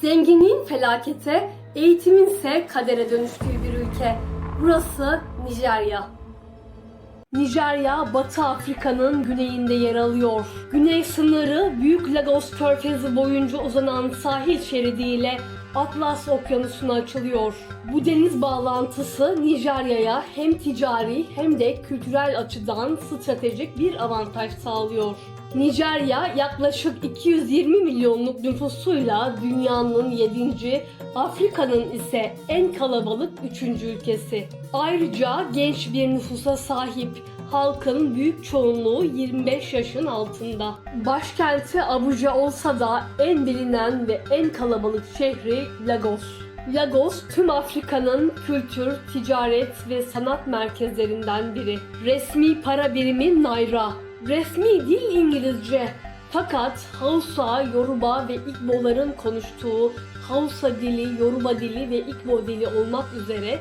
Zenginliğin felakete, eğitimin ise kadere dönüştüğü bir ülke. Burası Nijerya. Nijerya, Batı Afrika'nın güneyinde yer alıyor. Güney sınırı Büyük Lagos Körfezi boyunca uzanan sahil şeridiyle Atlas Okyanusu'na açılıyor. Bu deniz bağlantısı Nijerya'ya hem ticari hem de kültürel açıdan stratejik bir avantaj sağlıyor. Nijerya yaklaşık 220 milyonluk nüfusuyla dünyanın 7. Afrika'nın ise en kalabalık 3. ülkesi. Ayrıca genç bir nüfusa sahip halkın büyük çoğunluğu 25 yaşın altında. Başkenti Abuja olsa da en bilinen ve en kalabalık şehri Lagos. Lagos tüm Afrika'nın kültür, ticaret ve sanat merkezlerinden biri. Resmi para birimi Naira. Resmi dil İngilizce. Fakat Hausa, Yoruba ve Igbo'ların konuştuğu Hausa dili, Yoruba dili ve Igbo dili olmak üzere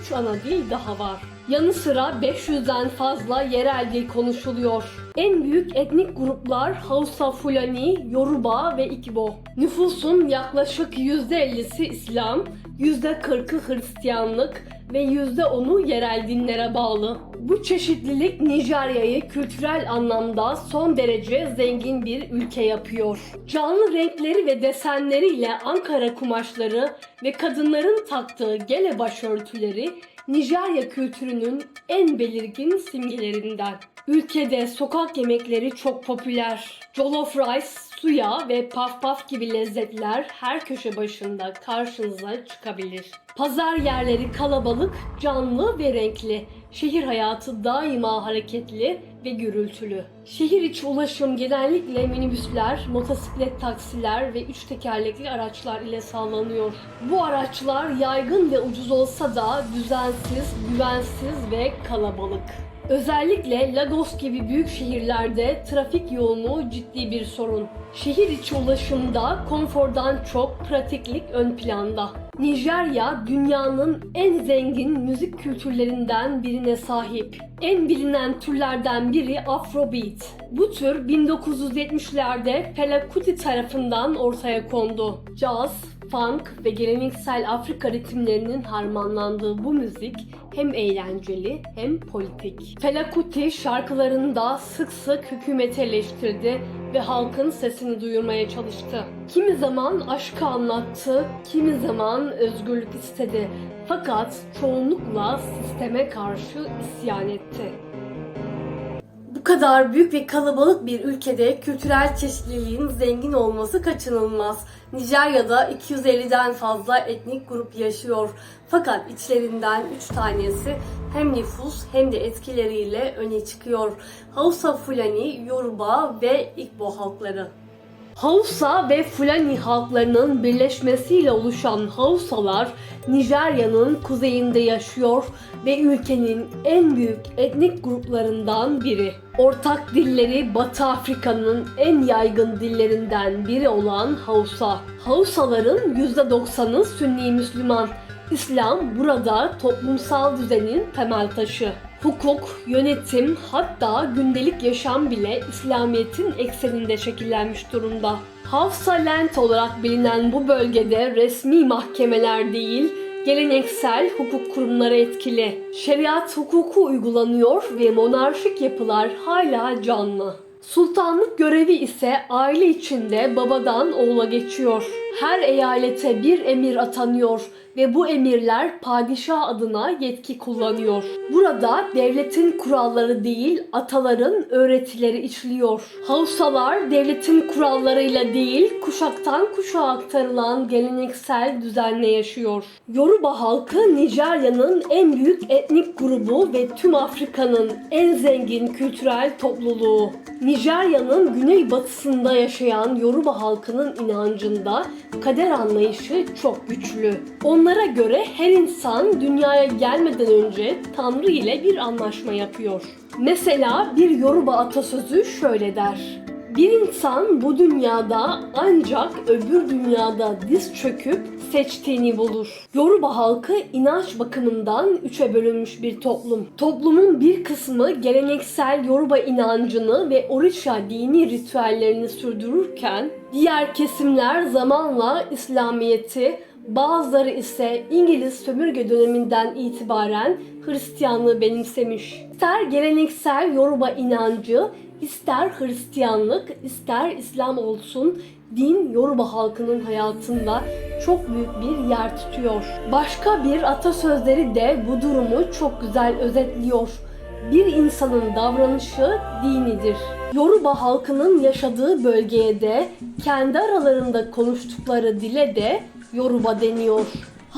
3 ana dil daha var. Yanı sıra 500'den fazla yerel dil konuşuluyor. En büyük etnik gruplar Hausa, Fulani, Yoruba ve Igbo. Nüfusun yaklaşık %50'si İslam, %40'ı Hristiyanlık ve %10'u yerel dinlere bağlı. Bu çeşitlilik Nijerya'yı kültürel anlamda son derece zengin bir ülke yapıyor. Canlı renkleri ve desenleriyle Ankara kumaşları ve kadınların taktığı gele başörtüleri Nijerya kültürünün en belirgin simgelerinden. Ülkede sokak yemekleri çok popüler. Jollof rice, suya ve paf paf gibi lezzetler her köşe başında karşınıza çıkabilir. Pazar yerleri kalabalık, canlı ve renkli. Şehir hayatı daima hareketli ve gürültülü. Şehir içi ulaşım genellikle minibüsler, motosiklet taksiler ve üç tekerlekli araçlar ile sağlanıyor. Bu araçlar yaygın ve ucuz olsa da düzensiz, güvensiz ve kalabalık. Özellikle Lagos gibi büyük şehirlerde trafik yoğunluğu ciddi bir sorun. Şehir içi ulaşımda konfordan çok pratiklik ön planda. Nijerya dünyanın en zengin müzik kültürlerinden birine sahip. En bilinen türlerden biri Afrobeat. Bu tür 1970'lerde Fela Kuti tarafından ortaya kondu. Jazz, funk ve geleneksel Afrika ritimlerinin harmanlandığı bu müzik hem eğlenceli hem politik. Fela Kuti şarkılarında sık sık hükümeti eleştirdi ve halkın sesini duyurmaya çalıştı. Kimi zaman aşkı anlattı, kimi zaman özgürlük istedi. Fakat çoğunlukla sisteme karşı isyan etti. Kadar büyük ve kalabalık bir ülkede kültürel çeşitliliğin zengin olması kaçınılmaz. Nijerya'da 250'den fazla etnik grup yaşıyor. Fakat içlerinden 3 tanesi hem nüfus hem de etkileriyle öne çıkıyor. Hausa Fulani, Yoruba ve Igbo halkları. Hausa ve Fulani halklarının birleşmesiyle oluşan Hausalar Nijerya'nın kuzeyinde yaşıyor ve ülkenin en büyük etnik gruplarından biri. Ortak dilleri Batı Afrika'nın en yaygın dillerinden biri olan Hausa. Hausaların %90'ı Sünni Müslüman. İslam burada toplumsal düzenin temel taşı. Hukuk, yönetim hatta gündelik yaşam bile İslamiyet'in ekseninde şekillenmiş durumda. Hafsa Land olarak bilinen bu bölgede resmi mahkemeler değil, geleneksel hukuk kurumları etkili. Şeriat hukuku uygulanıyor ve monarşik yapılar hala canlı. Sultanlık görevi ise aile içinde babadan oğula geçiyor. Her eyalete bir emir atanıyor ve bu emirler padişah adına yetki kullanıyor. Burada devletin kuralları değil, ataların öğretileri işliyor. Hausalar devletin kurallarıyla değil, kuşaktan kuşağa aktarılan geleneksel düzenle yaşıyor. Yoruba halkı Nijerya'nın en büyük etnik grubu ve tüm Afrika'nın en zengin kültürel topluluğu. Nijerya'nın güneybatısında yaşayan Yoruba halkının inancında kader anlayışı çok güçlü. Onlara göre her insan dünyaya gelmeden önce Tanrı ile bir anlaşma yapıyor. Mesela bir Yoruba atasözü şöyle der. Bir insan bu dünyada ancak öbür dünyada diz çöküp seçtiğini bulur. Yoruba halkı inanç bakımından üçe bölünmüş bir toplum. Toplumun bir kısmı geleneksel Yoruba inancını ve Orisha dini ritüellerini sürdürürken Diğer kesimler zamanla İslamiyet'i, bazıları ise İngiliz sömürge döneminden itibaren Hristiyanlığı benimsemiş. İster geleneksel Yoruba inancı, ister Hristiyanlık, ister İslam olsun din Yoruba halkının hayatında çok büyük bir yer tutuyor. Başka bir atasözleri de bu durumu çok güzel özetliyor. Bir insanın davranışı dinidir. Yoruba halkının yaşadığı bölgeye de kendi aralarında konuştukları dile de Yoruba deniyor.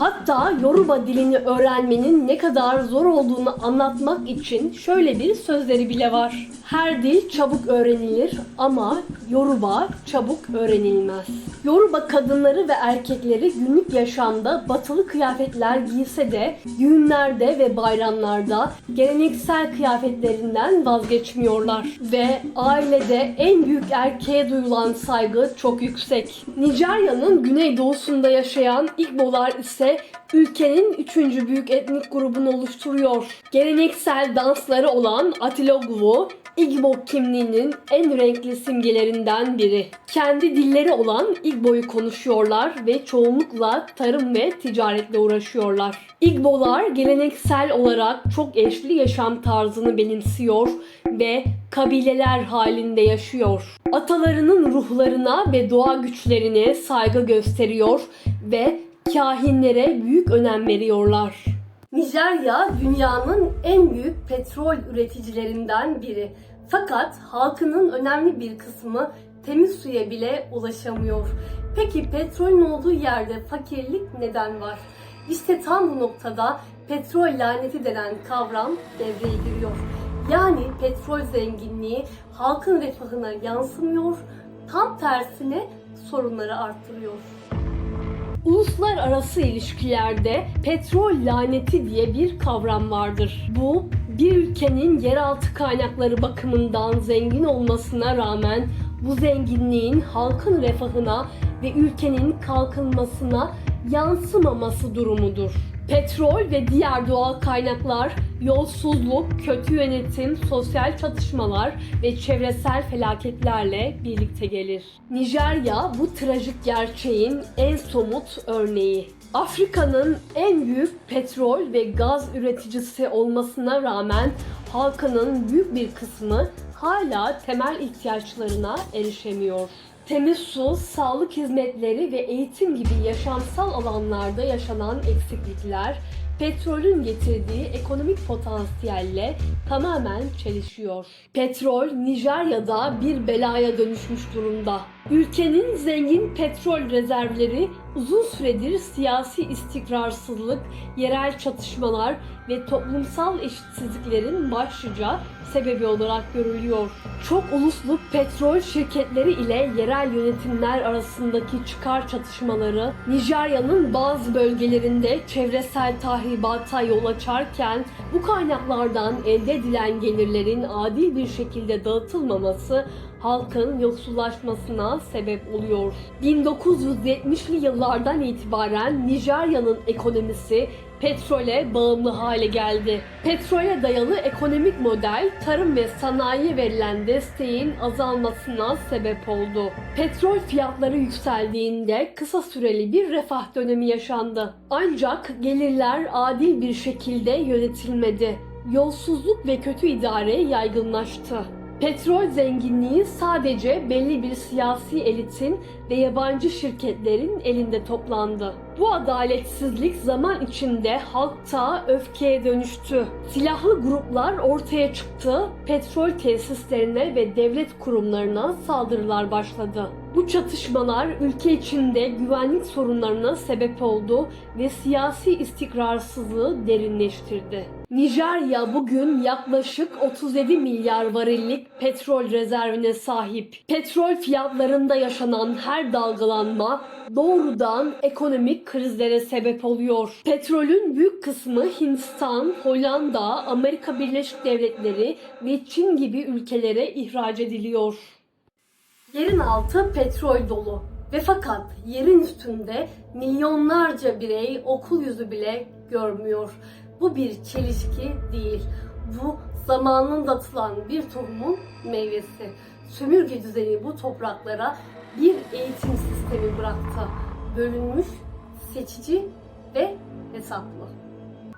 Hatta Yoruba dilini öğrenmenin ne kadar zor olduğunu anlatmak için şöyle bir sözleri bile var. Her dil çabuk öğrenilir ama Yoruba çabuk öğrenilmez. Yoruba kadınları ve erkekleri günlük yaşamda batılı kıyafetler giyse de düğünlerde ve bayramlarda geleneksel kıyafetlerinden vazgeçmiyorlar ve ailede en büyük erkeğe duyulan saygı çok yüksek. Nijerya'nın güneydoğusunda yaşayan Igbolar ise ülkenin üçüncü büyük etnik grubunu oluşturuyor. Geleneksel dansları olan Atilogwu, Igbo kimliğinin en renkli simgelerinden biri. Kendi dilleri olan Igbo'yu konuşuyorlar ve çoğunlukla tarım ve ticaretle uğraşıyorlar. Igbolar geleneksel olarak çok eşli yaşam tarzını benimsiyor ve kabileler halinde yaşıyor. Atalarının ruhlarına ve doğa güçlerine saygı gösteriyor ve kahinlere büyük önem veriyorlar. Nijerya dünyanın en büyük petrol üreticilerinden biri. Fakat halkının önemli bir kısmı temiz suya bile ulaşamıyor. Peki petrolün olduğu yerde fakirlik neden var? İşte tam bu noktada petrol laneti denen kavram devreye giriyor. Yani petrol zenginliği halkın refahına yansımıyor, tam tersine sorunları arttırıyor. Uluslararası ilişkilerde petrol laneti diye bir kavram vardır. Bu bir ülkenin yeraltı kaynakları bakımından zengin olmasına rağmen bu zenginliğin halkın refahına ve ülkenin kalkınmasına yansımaması durumudur. Petrol ve diğer doğal kaynaklar yolsuzluk, kötü yönetim, sosyal çatışmalar ve çevresel felaketlerle birlikte gelir. Nijerya bu trajik gerçeğin en somut örneği. Afrika'nın en büyük petrol ve gaz üreticisi olmasına rağmen halkının büyük bir kısmı hala temel ihtiyaçlarına erişemiyor. Temiz su, sağlık hizmetleri ve eğitim gibi yaşamsal alanlarda yaşanan eksiklikler petrolün getirdiği ekonomik potansiyelle tamamen çelişiyor. Petrol Nijerya'da bir belaya dönüşmüş durumda. Ülkenin zengin petrol rezervleri uzun süredir siyasi istikrarsızlık, yerel çatışmalar ve toplumsal eşitsizliklerin başlıca sebebi olarak görülüyor. Çok uluslu petrol şirketleri ile yerel yönetimler arasındaki çıkar çatışmaları Nijerya'nın bazı bölgelerinde çevresel tahribata yol açarken bu kaynaklardan elde edilen gelirlerin adil bir şekilde dağıtılmaması halkın yoksullaşmasına sebep oluyor. 1970'li yıllardan itibaren Nijerya'nın ekonomisi petrole bağımlı hale geldi. Petrole dayalı ekonomik model tarım ve sanayiye verilen desteğin azalmasına sebep oldu. Petrol fiyatları yükseldiğinde kısa süreli bir refah dönemi yaşandı. Ancak gelirler adil bir şekilde yönetilmedi. Yolsuzluk ve kötü idare yaygınlaştı. Petrol zenginliği sadece belli bir siyasi elitin ve yabancı şirketlerin elinde toplandı. Bu adaletsizlik zaman içinde halkta öfkeye dönüştü. Silahlı gruplar ortaya çıktı, petrol tesislerine ve devlet kurumlarına saldırılar başladı. Bu çatışmalar ülke içinde güvenlik sorunlarına sebep oldu ve siyasi istikrarsızlığı derinleştirdi. Nijerya bugün yaklaşık 37 milyar varillik petrol rezervine sahip. Petrol fiyatlarında yaşanan her dalgalanma doğrudan ekonomik krizlere sebep oluyor. Petrolün büyük kısmı Hindistan, Hollanda, Amerika Birleşik Devletleri ve Çin gibi ülkelere ihraç ediliyor. Yerin altı petrol dolu ve fakat yerin üstünde milyonlarca birey okul yüzü bile görmüyor. Bu bir çelişki değil. Bu zamanında atılan bir tohumun meyvesi. Sömürge düzeni bu topraklara bir eğitim sistemi bıraktı. Bölünmüş, seçici ve hesaplı.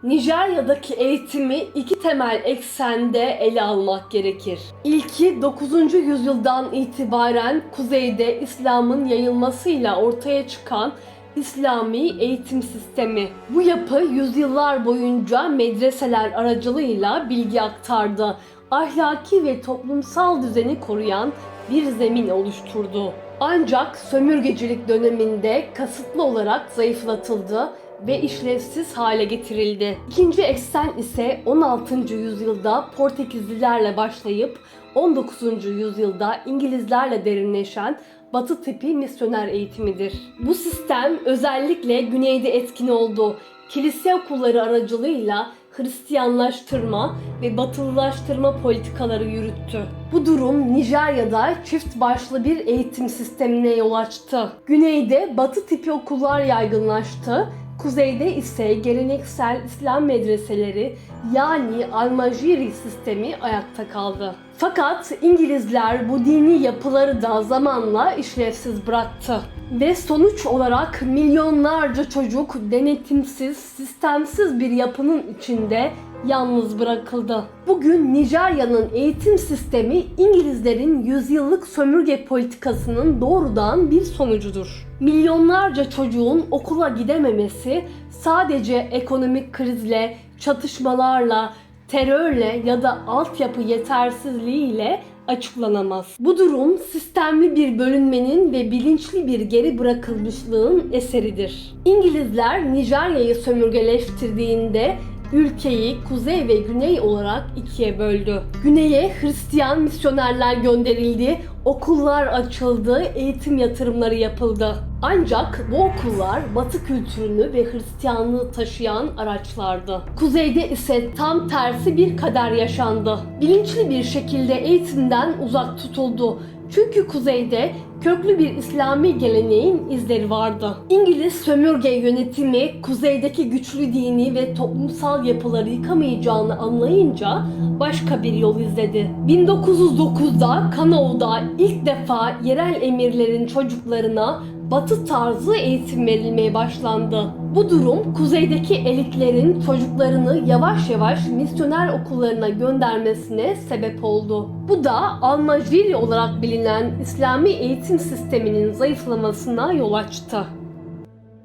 Nijerya'daki eğitimi iki temel eksende ele almak gerekir. İlki 9. yüzyıldan itibaren kuzeyde İslam'ın yayılmasıyla ortaya çıkan İslami eğitim sistemi. Bu yapı yüzyıllar boyunca medreseler aracılığıyla bilgi aktardı. Ahlaki ve toplumsal düzeni koruyan bir zemin oluşturdu. Ancak sömürgecilik döneminde kasıtlı olarak zayıflatıldı ve işlevsiz hale getirildi. İkinci eksen ise 16. yüzyılda Portekizlilerle başlayıp 19. yüzyılda İngilizlerle derinleşen Batı tipi misyoner eğitimidir. Bu sistem özellikle güneyde etkin oldu. Kilise okulları aracılığıyla Hristiyanlaştırma ve batılılaştırma politikaları yürüttü. Bu durum Nijerya'da çift başlı bir eğitim sistemine yol açtı. Güneyde batı tipi okullar yaygınlaştı. Kuzeyde ise geleneksel İslam medreseleri yani Almajiri sistemi ayakta kaldı. Fakat İngilizler bu dini yapıları da zamanla işlevsiz bıraktı. Ve sonuç olarak milyonlarca çocuk denetimsiz, sistemsiz bir yapının içinde yalnız bırakıldı. Bugün Nijerya'nın eğitim sistemi İngilizlerin yüzyıllık sömürge politikasının doğrudan bir sonucudur. Milyonlarca çocuğun okula gidememesi sadece ekonomik krizle, çatışmalarla, terörle ya da altyapı yetersizliğiyle açıklanamaz. Bu durum sistemli bir bölünmenin ve bilinçli bir geri bırakılmışlığın eseridir. İngilizler Nijerya'yı sömürgeleştirdiğinde ülkeyi kuzey ve güney olarak ikiye böldü. Güneye Hristiyan misyonerler gönderildi, okullar açıldı, eğitim yatırımları yapıldı. Ancak bu okullar Batı kültürünü ve Hristiyanlığı taşıyan araçlardı. Kuzeyde ise tam tersi bir kader yaşandı. Bilinçli bir şekilde eğitimden uzak tutuldu. Çünkü kuzeyde köklü bir İslami geleneğin izleri vardı. İngiliz sömürge yönetimi kuzeydeki güçlü dini ve toplumsal yapıları yıkamayacağını anlayınca başka bir yol izledi. 1909'da Kanao'da ilk defa yerel emirlerin çocuklarına batı tarzı eğitim verilmeye başlandı. Bu durum kuzeydeki elitlerin çocuklarını yavaş yavaş misyoner okullarına göndermesine sebep oldu. Bu da Almajiri olarak bilinen İslami eğitim sisteminin zayıflamasına yol açtı.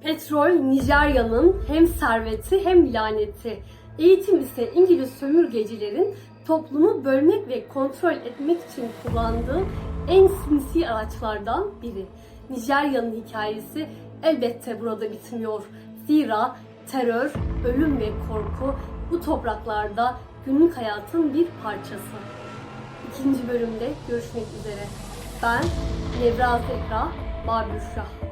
Petrol Nijerya'nın hem serveti hem laneti. Eğitim ise İngiliz sömürgecilerin toplumu bölmek ve kontrol etmek için kullandığı en sinsi araçlardan biri. Nijerya'nın hikayesi elbette burada bitmiyor. Zira terör, ölüm ve korku bu topraklarda günlük hayatın bir parçası. İkinci bölümde görüşmek üzere. Ben Nevra Zekra Babüşşah.